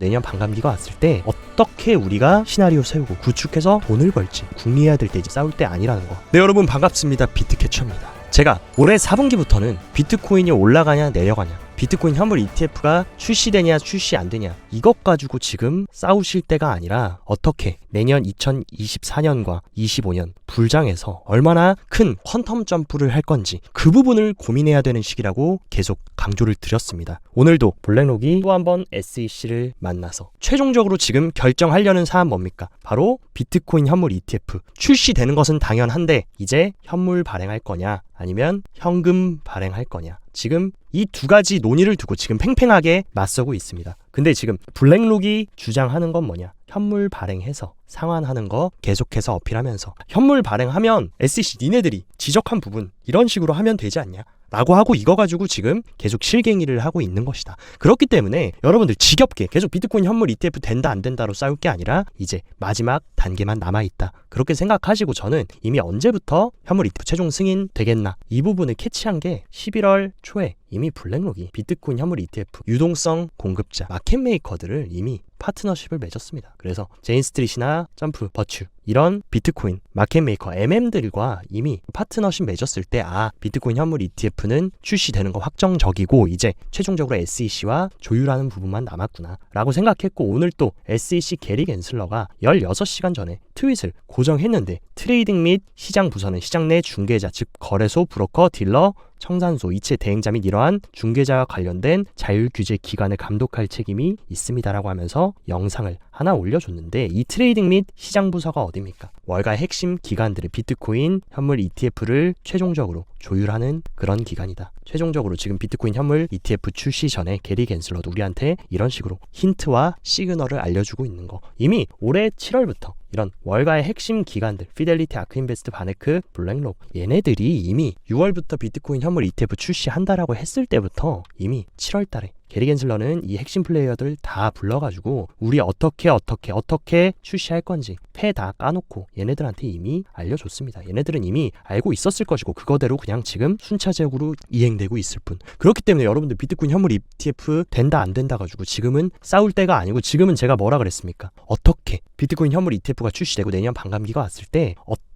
내년 반감기가 왔을 때 어떻게 우리가 시나리오 세우고 구축해서 돈을 벌지 궁리해야 될때 이제 싸울 때 아니라는 거. 네 여러분 반갑습니다. 비트캐쳐입니다. 제가 올해 4분기부터는 비트코인이 올라가냐 내려가냐 비트코인 현물 ETF가 출시되냐 출시 안 되냐 이것 가지고 지금 싸우실 때가 아니라 어떻게 내년 2024년과 25년 불장에서 얼마나 큰 퀀텀 점프를 할 건지 그 부분을 고민해야 되는 시기라고 계속 강조를 드렸습니다. 오늘도 블랙록이 또 한 번 SEC를 만나서 최종적으로 지금 결정하려는 사안 뭡니까? 바로 비트코인 현물 ETF 출시되는 것은 당연한데 이제 현물 발행할 거냐 아니면 현금 발행할 거냐 지금 이 두 가지 논의를 두고 지금 팽팽하게 맞서고 있습니다. 근데 지금 블랙록이 주장하는 건 뭐냐? 현물 발행해서 상환하는 거 계속해서 어필하면서 현물 발행하면 SEC 니네들이 지적한 부분 이런 식으로 하면 되지 않냐? 라고 하고 이거 가지고 지금 계속 실갱이를 하고 있는 것이다. 그렇기 때문에 여러분들 지겹게 계속 비트코인 현물 ETF 된다 안 된다로 싸울 게 아니라 이제 마지막 단계만 남아 있다. 그렇게 생각하시고 저는 이미 언제부터 현물 ETF 최종 승인 되겠나 이 부분을 캐치한 게 11월 초에 이미 블랙록이 비트코인 현물 ETF 유동성 공급자 마켓 메이커들을 이미 파트너십을 맺었습니다. 그래서 제인스트릿이나 점프, 버츄 이런 비트코인 마켓 메이커 MM들과 이미 파트너십 맺었을 때 아 비트코인 현물 ETF는 출시되는 거 확정적이고 이제 최종적으로 SEC와 조율하는 부분만 남았구나라고 생각했고 오늘 또 SEC 게리 겐슬러가 16시간 전에 트윗을 고정했는데 트레이딩 및 시장 부서는 시장 내 중개자 즉 거래소, 브로커, 딜러 청산소, 이체 대행자 및 이러한 중개자와 관련된 자율 규제 기관을 감독할 책임이 있습니다라고 하면서 영상을 하나 올려줬는데 이 트레이딩 및 시장 부서가 어디입니까? 월가 핵심 기관들의 비트코인 현물 ETF를 최종적으로 조율하는 그런 기관이다. 최종적으로 지금 비트코인 현물 ETF 출시 전에 게리 겐슬러도 우리한테 이런 식으로 힌트와 시그널을 알려주고 있는 거. 이미 올해 7월부터 이런 월가의 핵심 기관들 피델리티, 아크인베스트, 바네크, 블랙록 얘네들이 이미 6월부터 비트코인 현물 ETF 출시한다라고 했을 때부터 이미 7월 달에 게리 겐슬러는 이 핵심 플레이어들 다 불러가지고 우리 어떻게 어떻게 어떻게 출시할 건지 패 다 까놓고 얘네들한테 이미 알려줬습니다. 얘네들은 이미 알고 있었을 것이고 그거대로 그냥 지금 순차적으로 이행되고 있을 뿐. 그렇기 때문에 여러분들 비트코인 현물 ETF 된다 안 된다 가지고 지금은 싸울 때가 아니고 지금은 제가 뭐라 그랬습니까? 어떻게 비트코인 현물 ETF가 출시되고 내년 반감기가 왔을 때 어떻게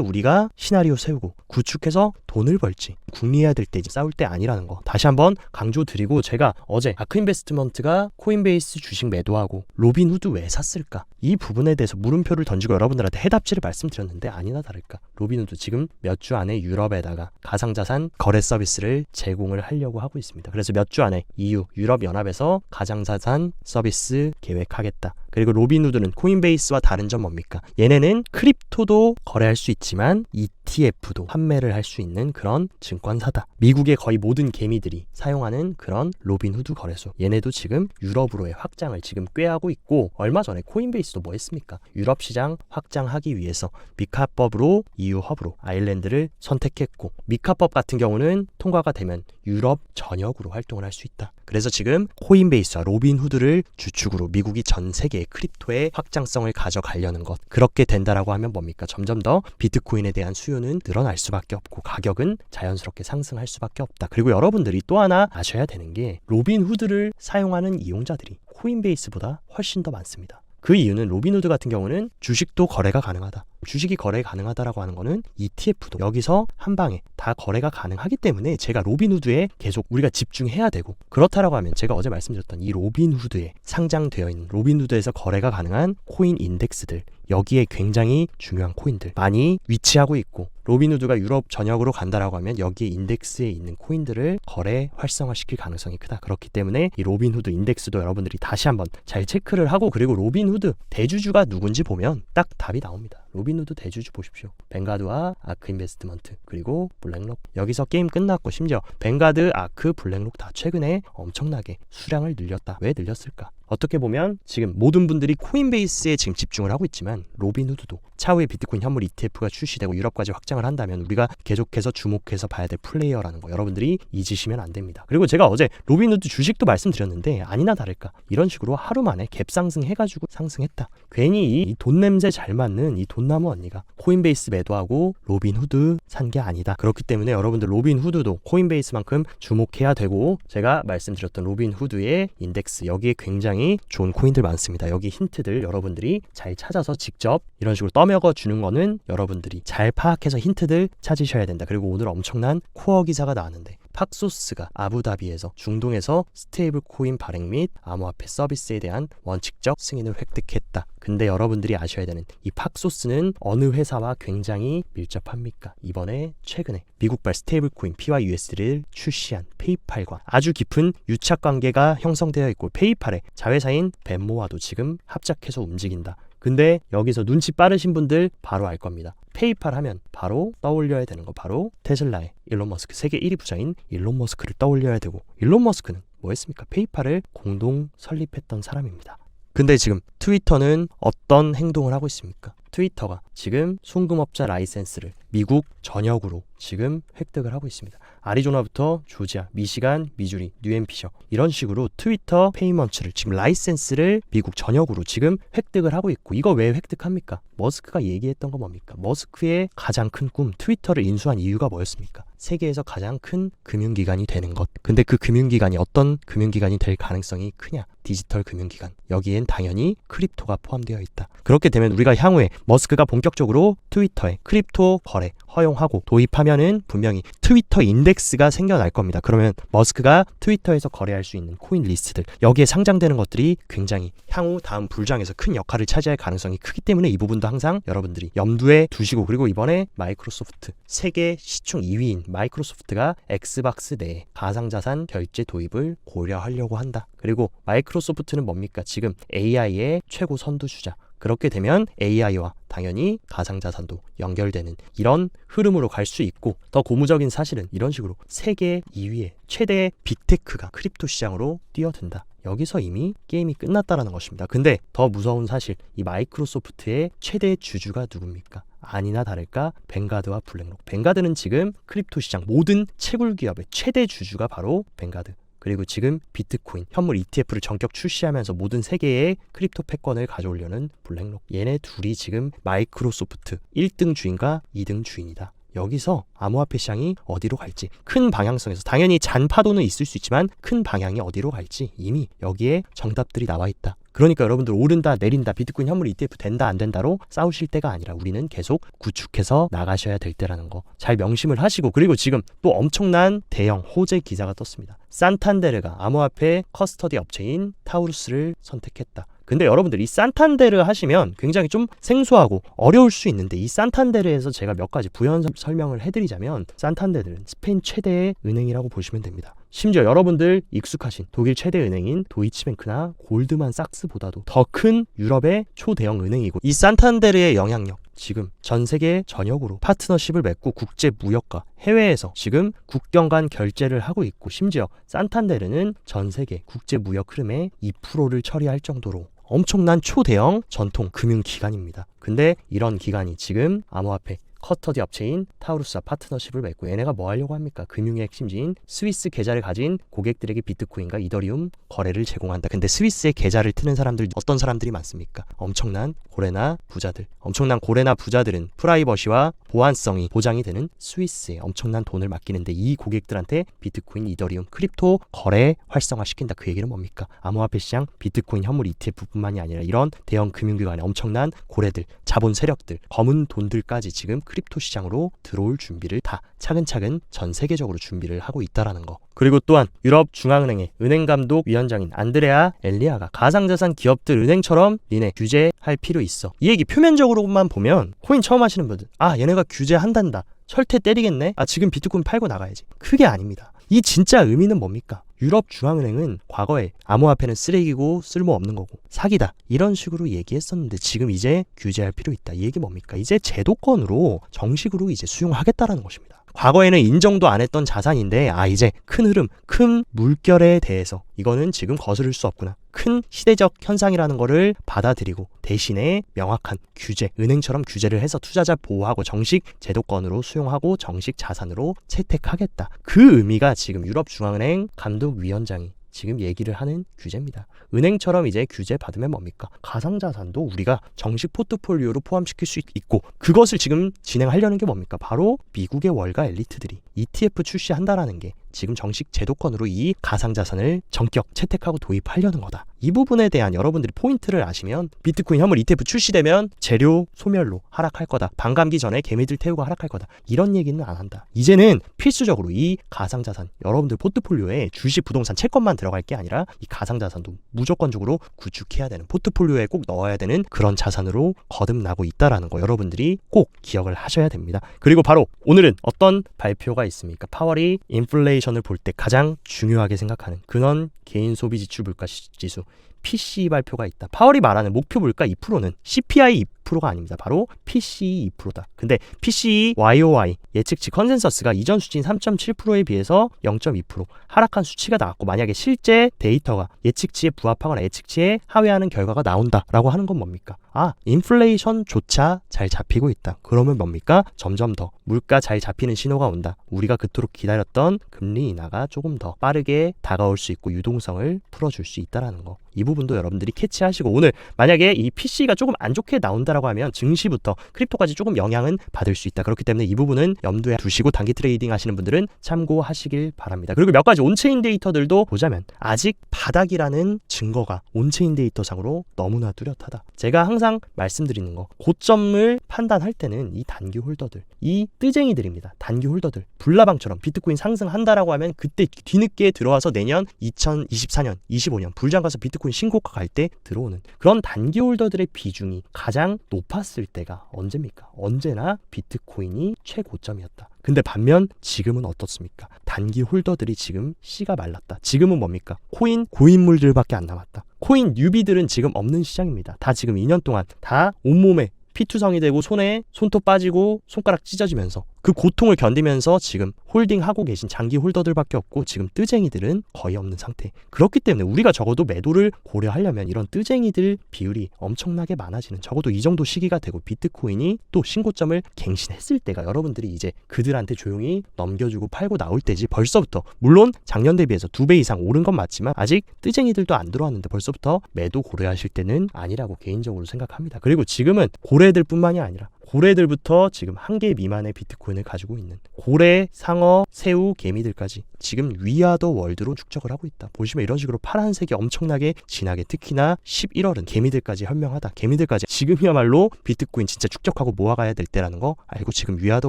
우리가 시나리오 세우고 구축해서 돈을 벌지? 궁리해야 될 때 싸울 때 아니라는 거. 다시 한번 강조드리고 제가 어제 아크인베스트먼트가 코인베이스 주식 매도하고 로빈후드 왜 샀을까? 이 부분에 대해서 물음표를 던지고 여러분들한테 해답지를 말씀드렸는데 아니나 다를까? 로빈후드 지금 몇 주 안에 유럽에다가 가상자산 거래 서비스를 제공을 하려고 하고 있습니다. 그래서 몇 주 안에 EU 유럽 연합에서 가상자산 서비스 계획하겠다 그리고 로빈후드는 코인베이스와 다른 점 뭡니까? 얘네는 크립토도 거래할 수 있지만 ETF도 판매를 할 수 있는 그런 증권사다. 미국의 거의 모든 개미들이 사용하는 그런 로빈후드 거래소. 얘네도 지금 유럽으로의 확장을 지금 꾀하고 있고 얼마 전에 코인베이스도 뭐 했습니까? 유럽 시장 확장하기 위해서 미카법으로 EU 허브로 아일랜드를 선택했고 미카법 같은 경우는 통과가 되면 유럽 전역으로 활동을 할 수 있다. 그래서 지금 코인베이스와 로빈후드를 주축으로 미국이 전 세계 크립토의 확장성을 가져가려는 것. 그렇게 된다라고 하면 뭡니까? 점점 더 비트코인에 대한 수요 는 늘어날 수밖에 없고 가격은 자연스럽게 상승할 수밖에 없다. 그리고 여러분들이 또 하나 아셔야 되는 게 로빈 후드를 사용하는 이용자들이 코인베이스보다 훨씬 더 많습니다. 그 이유는 로빈후드 같은 경우는 주식도 거래가 가능하다. 주식이 거래 가능하다라고 하는 거는 ETF도 여기서 한 방에 다 거래가 가능하기 때문에 제가 로빈후드에 계속 우리가 집중해야 되고 그렇다라고 하면 제가 어제 말씀드렸던 이 로빈후드에 상장되어 있는 로빈후드에서 거래가 가능한 코인 인덱스들 여기에 굉장히 중요한 코인들 많이 위치하고 있고 로빈후드가 유럽 전역으로 간다라고 하면 여기에 인덱스에 있는 코인들을 거래 활성화시킬 가능성이 크다. 그렇기 때문에 이 로빈후드 인덱스도 여러분들이 다시 한번 잘 체크를 하고 그리고 로빈후드 대주주가 누군지 보면 딱 답이 나옵니다. 로빈 후드 대주주 보십시오. 뱅가드와 아크 인베스트먼트 그리고 블랙록 여기서 게임 끝났고 심지어 뱅가드, 아크, 블랙록 다 최근에 엄청나게 수량을 늘렸다. 왜 늘렸을까? 어떻게 보면 지금 모든 분들이 코인베이스에 지금 집중을 하고 있지만 로빈후드도 차후에 비트코인 현물 ETF가 출시되고 유럽까지 확장을 한다면 우리가 계속해서 주목해서 봐야 될 플레이어라는 거 여러분들이 잊으시면 안 됩니다. 그리고 제가 어제 로빈후드 주식도 말씀드렸는데 아니나 다를까 이런 식으로 하루 만에 갭 상승해가지고 상승했다. 괜히 이 돈 냄새 잘 맞는 이 돈나무 언니가 코인베이스 매도하고 로빈후드 산 게 아니다. 그렇기 때문에 여러분들 로빈 후드도 코인베이스만큼 주목해야 되고 제가 말씀드렸던 로빈 후드의 인덱스 여기에 굉장히 좋은 코인들 많습니다. 여기 힌트들 여러분들이 잘 찾아서 직접 이런 식으로 떠먹어 주는 거는 여러분들이 잘 파악해서 힌트들 찾으셔야 된다. 그리고 오늘 엄청난 코어 기사가 나왔는데 팍소스가 아부다비에서 중동에서 스테이블 코인 발행 및 암호화폐 서비스에 대한 원칙적 승인을 획득했다. 근데 여러분들이 아셔야 되는 이 팍소스는 어느 회사와 굉장히 밀접합니까? 이번에 최근에 미국발 스테이블 코인 PYUSD를 출시한 페이팔과 아주 깊은 유착 관계가 형성되어 있고 페이팔의 자회사인 벤모와도 지금 합작해서 움직인다. 근데 여기서 눈치 빠르신 분들 바로 알 겁니다. 페이팔 하면 바로 떠올려야 되는 거 바로 테슬라의 일론 머스크 세계 1위 부자인 일론 머스크를 떠올려야 되고 일론 머스크는 뭐 했습니까? 페이팔을 공동 설립했던 사람입니다. 근데 지금 트위터는 어떤 행동을 하고 있습니까? 트위터가 지금 송금업자 라이센스를 미국 전역으로 지금 획득을 하고 있습니다. 아리조나부터 조지아, 미시간, 미주리, 뉴햄피셔 이런 식으로 트위터 페이먼츠를 지금 라이센스를 미국 전역으로 지금 획득을 하고 있고 이거 왜 획득합니까? 머스크가 얘기했던 거 뭡니까? 머스크의 가장 큰 꿈 트위터를 인수한 이유가 뭐였습니까? 세계에서 가장 큰 금융기관이 되는 것. 근데 그 금융기관이 어떤 금융기관이 될 가능성이 크냐? 디지털 금융기관. 여기엔 당연히 크립토가 포함되어 있다. 그렇게 되면 우리가 향후에 머스크가 본격적으로 트위터에 크립토 거래 허용하고 도입하면은 분명히 트위터 인덱스가 생겨날 겁니다. 그러면 머스크가 트위터에서 거래할 수 있는 코인 리스트들 여기에 상장되는 것들이 굉장히 향후 다음 불장에서 큰 역할을 차지할 가능성이 크기 때문에 이 부분도 항상 여러분들이 염두에 두시고 그리고 이번에 마이크로소프트 세계 시총 2위인 마이크로소프트가 엑스박스 내에 가상자산 결제 도입을 고려하려고 한다. 그리고 마이크로소프트는 뭡니까? 지금 AI의 최고 선두주자. 그렇게 되면 AI와 당연히 가상자산도 연결되는 이런 흐름으로 갈 수 있고 더 고무적인 사실은 이런 식으로 세계 2위의 최대 빅테크가 크립토 시장으로 뛰어든다. 여기서 이미 게임이 끝났다라는 것입니다. 근데 더 무서운 사실, 이 마이크로소프트의 최대 주주가 누굽니까? 아니나 다를까 뱅가드와 블랙록. 뱅가드는 지금 크립토 시장 모든 채굴 기업의 최대 주주가 바로 뱅가드. 그리고 지금 비트코인 현물 ETF를 전격 출시하면서 모든 세계의 크립토 패권을 가져오려는 블랙록. 얘네 둘이 지금 마이크로소프트 1등 주인과 2등 주인이다. 여기서 암호화폐 시장이 어디로 갈지 큰 방향성에서 당연히 잔파도는 있을 수 있지만 큰 방향이 어디로 갈지 이미 여기에 정답들이 나와 있다. 그러니까 여러분들 오른다 내린다 비트코인 현물 ETF 된다 안 된다로 싸우실 때가 아니라 우리는 계속 구축해서 나가셔야 될 때라는 거 잘 명심을 하시고 그리고 지금 또 엄청난 대형 호재 기사가 떴습니다. 산탄데르가 암호화폐 커스터디 업체인 타우루스를 선택했다. 근데 여러분들 이 산탄데르 하시면 굉장히 좀 생소하고 어려울 수 있는데 이 산탄데르에서 제가 몇 가지 부연 설명을 해드리자면 산탄데르는 스페인 최대의 은행이라고 보시면 됩니다. 심지어 여러분들 익숙하신 독일 최대 은행인 도이치뱅크나 골드만삭스보다도 더 큰 유럽의 초대형 은행이고 이 산탄데르의 영향력 지금 전 세계 전역으로 파트너십을 맺고 국제 무역과 해외에서 지금 국경 간 결제를 하고 있고 심지어 산탄데르는 전 세계 국제 무역 흐름의 2%를 처리할 정도로 엄청난 초대형 전통 금융 기관입니다. 근데 이런 기관이 지금 암호화폐 커터디 업체인 타우루스와 파트너십을 맺고 얘네가 뭐 하려고 합니까? 금융의 핵심지인 스위스 계좌를 가진 고객들에게 비트코인과 이더리움 거래를 제공한다. 근데 스위스에 계좌를 트는 사람들 어떤 사람들이 많습니까? 엄청난 고래나 부자들. 엄청난 고래나 부자들은 프라이버시와 보안성이 보장이 되는 스위스에 엄청난 돈을 맡기는데 이 고객들한테 비트코인, 이더리움, 크립토 거래 활성화시킨다. 그 얘기는 뭡니까? 암호화폐 시장, 비트코인 현물 ETF뿐만이 아니라 이런 대형 금융기관의 엄청난 고래들, 자본 세력들, 검은 돈들까지 지금 크립토 시장으로 들어올 준비를 다 차근차근 전 세계적으로 준비를 하고 있다라는 거. 그리고 또한 유럽 중앙은행의 은행 감독 위원장인 안드레아 엘리아가 가상자산 기업들 은행처럼 니네 규제할 필요 있어. 이 얘기 표면적으로만 보면 코인 처음 하시는 분들 아 얘네가 규제한단다. 철퇴 때리겠네. 아 지금 비트코인 팔고 나가야지. 그게 아닙니다. 이 진짜 의미는 뭡니까? 유럽 중앙은행은 과거에 암호화폐는 쓰레기고 쓸모없는 거고 사기다 이런 식으로 얘기했었는데 지금 이제 규제할 필요 있다 이 얘기 뭡니까 이제 제도권으로 정식으로 이제 수용하겠다라는 것입니다 과거에는 인정도 안 했던 자산인데 아 이제 큰 흐름 큰 물결에 대해서 이거는 지금 거스를 수 없구나 큰 시대적 현상이라는 거를 받아들이고 대신에 명확한 규제, 은행처럼 규제를 해서 투자자 보호하고 정식 제도권으로 수용하고 정식 자산으로 채택하겠다. 그 의미가 지금 유럽 중앙은행 감독 위원장이 지금 얘기를 하는 규제입니다. 은행처럼 이제 규제 받으면 뭡니까? 가상자산도 우리가 정식 포트폴리오로 포함시킬 수 있- 있고 그것을 지금 진행하려는 게 뭡니까? 바로 미국의 월가 엘리트들이 ETF 출시한다라는 게 지금 정식 제도권으로 이 가상자산을 전격 채택하고 도입하려는 거다. 이 부분에 대한 여러분들이 포인트를 아시면 비트코인 현물 ETF 출시되면 재료 소멸로 하락할 거다. 반감기 전에 개미들 태우고 하락할 거다. 이런 얘기는 안 한다. 이제는 필수적으로 이 가상자산 여러분들 포트폴리오에 주식 부동산 채권만 들어갈 게 아니라 이 가상자산도 무조건적으로 구축해야 되는 포트폴리오에 꼭 넣어야 되는 그런 자산으로 거듭나고 있다라는 거 여러분들이 꼭 기억을 하셔야 됩니다. 그리고 바로 오늘은 어떤 발표가 있습니까? 파월이 인플레이 션을 볼 때 가장 중요하게 생각하는 근원 개인 소비 지출 물가 시- 지수 PCE 발표가 있다. 파월이 말하는 목표 물가 2%는 CPI 2%가 아닙니다. 바로 PCE 2%다. 근데 PCE YOY 예측치 컨센서스가 이전 수치인 3.7%에 비해서 0.2% 하락한 수치가 나왔고 만약에 실제 데이터가 예측치에 부합하거나 예측치에 하회하는 결과가 나온다라고 하는 건 뭡니까? 아, 인플레이션조차 잘 잡히고 있다. 그러면 뭡니까? 점점 더 물가 잘 잡히는 신호가 온다. 우리가 그토록 기다렸던 금리 인하가 조금 더 빠르게 다가올 수 있고 유동성을 풀어줄 수 있다라는 거. 이 부분도 여러분들이 캐치하시고 오늘 만약에 이 PC가 조금 안 좋게 나온다라고 하면 증시부터 크립토까지 조금 영향은 받을 수 있다. 그렇기 때문에 이 부분은 염두에 두시고 단기 트레이딩 하시는 분들은 참고하시길 바랍니다. 그리고 몇 가지 온체인 데이터들도 보자면 아직 바닥이라는 증거가 온체인 데이터상으로 너무나 뚜렷하다. 제가 항상 말씀드리는 거 고점을 판단할 때는 이 단기 홀더들, 이 뜨쟁이들입니다. 단기 홀더들. 불나방처럼 비트코인 상승한다라고 하면 그때 뒤늦게 들어와서 내년 2024년, 25년 불장 가서 비트코인 신고가 갈 때 들어오는 그런 단기 홀더들의 비중이 가장 높았을 때가 언제입니까? 언제나 비트코인이 최고점이었다. 근데 반면 지금은 어떻습니까? 단기 홀더들이 지금 씨가 말랐다. 지금은 뭡니까? 코인 고인물들밖에 안 남았다. 코인 뉴비들은 지금 없는 시장입니다. 다 지금 2년 동안 다 온몸에 피투성이 되고 손에 손톱 빠지고 손가락 찢어지면서 그 고통을 견디면서 지금 홀딩하고 계신 장기 홀더들밖에 없고 지금 뜨쟁이들은 거의 없는 상태. 그렇기 때문에 우리가 적어도 매도를 고려하려면 이런 뜨쟁이들 비율이 엄청나게 많아지는 적어도 이 정도 시기가 되고 비트코인이 또 신고점을 갱신했을 때가 여러분들이 이제 그들한테 조용히 넘겨주고 팔고 나올 때지 벌써부터 물론 작년 대비해서 두 배 이상 오른 건 맞지만 아직 뜨쟁이들도 안 들어왔는데 벌써부터 매도 고려하실 때는 아니라고 개인적으로 생각합니다. 그리고 지금은 고래들 뿐만이 아니라 고래들부터 지금 한 개 미만의 비트코인을 가지고 있는 고래, 상어, 새우, 개미들까지 지금 위아더 월드로 축적을 하고 있다. 보시면 이런 식으로 파란색이 엄청나게 진하게 특히나 11월은 개미들까지 현명하다. 개미들까지 지금이야말로 비트코인 진짜 축적하고 모아가야 될 때라는 거 알고 지금 위아더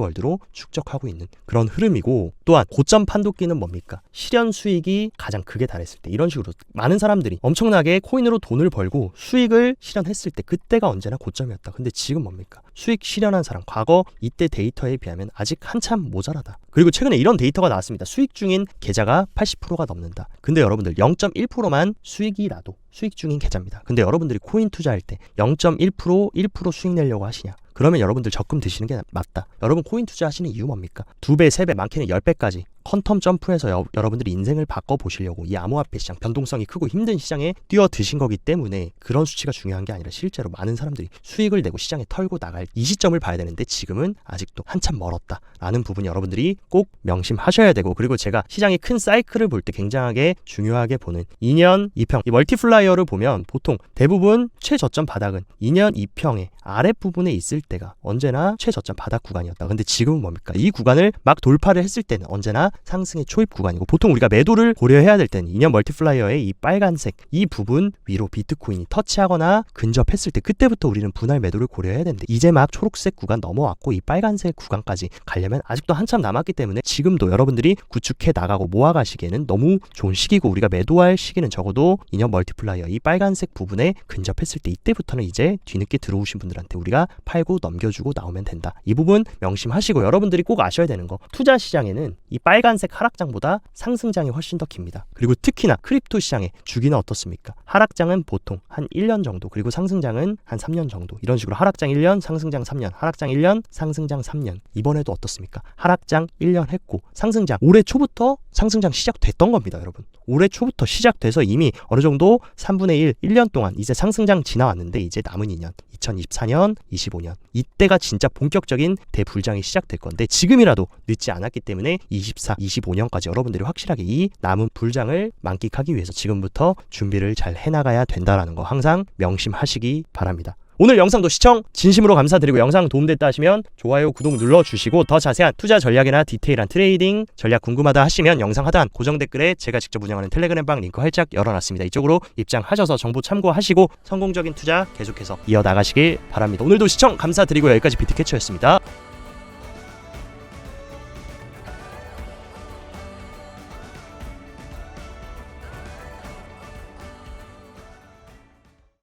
월드로 축적하고 있는 그런 흐름이고 또한 고점 판도끼는 뭡니까? 실현 수익이 가장 크게 달했을 때 이런 식으로 많은 사람들이 엄청나게 코인으로 돈을 벌고 수익을 실현했을 때 그때가 언제나 고점이었다. 근데 지금 뭡니까? 수익 실현한 사람 과거 이때 데이터에 비하면 아직 한참 모자라다. 그리고 최근에 이런 데이터가 나왔습니다. 수익 중인 계좌가 80%가 넘는다. 근데 여러분들 0.1%만 수익이 나도 수익 중인 계좌입니다. 근데 여러분들이 코인 투자할 때 0.1% 1% 수익 내려고 하시냐? 그러면 여러분들 적금 드시는 게 맞다. 여러분 코인 투자하시는 이유 뭡니까? 두 배, 세 배, 많게는 열 배까지 퀀텀 점프해서 여, 여러분들이 인생을 바꿔 보시려고 이 암호화폐 시장 변동성이 크고 힘든 시장에 뛰어 드신 거기 때문에 그런 수치가 중요한 게 아니라 실제로 많은 사람들이 수익을 내고 시장에 털고 나갈 이 시점을 봐야 되는데 지금은 아직도 한참 멀었다라는 부분 여러분들이 꼭 명심하셔야 되고 그리고 제가 시장의 큰 사이클을 볼 때 굉장하게 중요하게 보는 2년 2평 이 멀티플라이어를 보면 보통 대부분 최저점 바닥은 2년 2평의 아랫부분에 있을 때가 언제나 최저점 바닥 구간이었다. 근데 지금은 뭡니까? 이 구간을 막 돌파를 했을 때는 언제나 상승의 초입 구간이고 보통 우리가 매도를 고려해야 될 때는 2년 멀티플라이어의 이 빨간색 이 부분 위로 비트코인이 터치하거나 근접했을 때 그때부터 우리는 분할 매도를 고려해야 되는데 이제 막 초록색 구간 넘어왔고 이 빨간색 구간까지 가려면 아직도 한참 남았기 때문에 지금도 여러분들이 구축해 나가고 모아가시기에는 너무 좋은 시기고 우리가 매도할 시기는 적어도 2년 멀티플라이어 이 빨간색 부분에 근접했을 때 이때부터는 이제 뒤늦게 들어오신 분들한테 우리가 팔고 넘겨주고 나오면 된다. 이 부분 명심하시고 여러분들이 꼭 아셔야 되는 거 투자 시장에는 이 빨간 색 하락장보다 상승장이 훨씬 더 깁니다. 그리고 특히나 크립토 시장의 주기는 어떻습니까? 하락장은 보통 한 1년 정도 그리고 상승장은 한 3년 정도 이런 식으로 하락장 1년 상승장 3년 하락장 1년 상승장 3년 이번에도 어떻습니까? 하락장 1년 했고 상승장 올해 초부터 상승장 시작됐던 겁니다 여러분 올해 초부터 시작돼서 이미 어느 정도 3분의 1 1년 동안 이제 상승장 지나왔는데 이제 남은 2년 2024년 25년 이때가 진짜 본격적인 대불장이 시작될 건데 지금이라도 늦지 않았기 때문에 24 24, 25년까지 여러분들이 확실하게 이 남은 불장을 만끽하기 위해서 지금부터 준비를 잘 해나가야 된다라는 거 항상 명심하시기 바랍니다. 오늘 영상도 시청 진심으로 감사드리고 영상 도움됐다 하시면 좋아요, 구독 눌러주시고 더 자세한 투자 전략이나 디테일한 트레이딩 전략 궁금하다 하시면 영상 하단 고정 댓글에 제가 직접 운영하는 텔레그램 방 링크 활짝 열어놨습니다. 이쪽으로 입장하셔서 정보 참고하시고 성공적인 투자 계속해서 이어나가시길 바랍니다. 오늘도 시청 감사드리고 여기까지 비트캐쳐였습니다.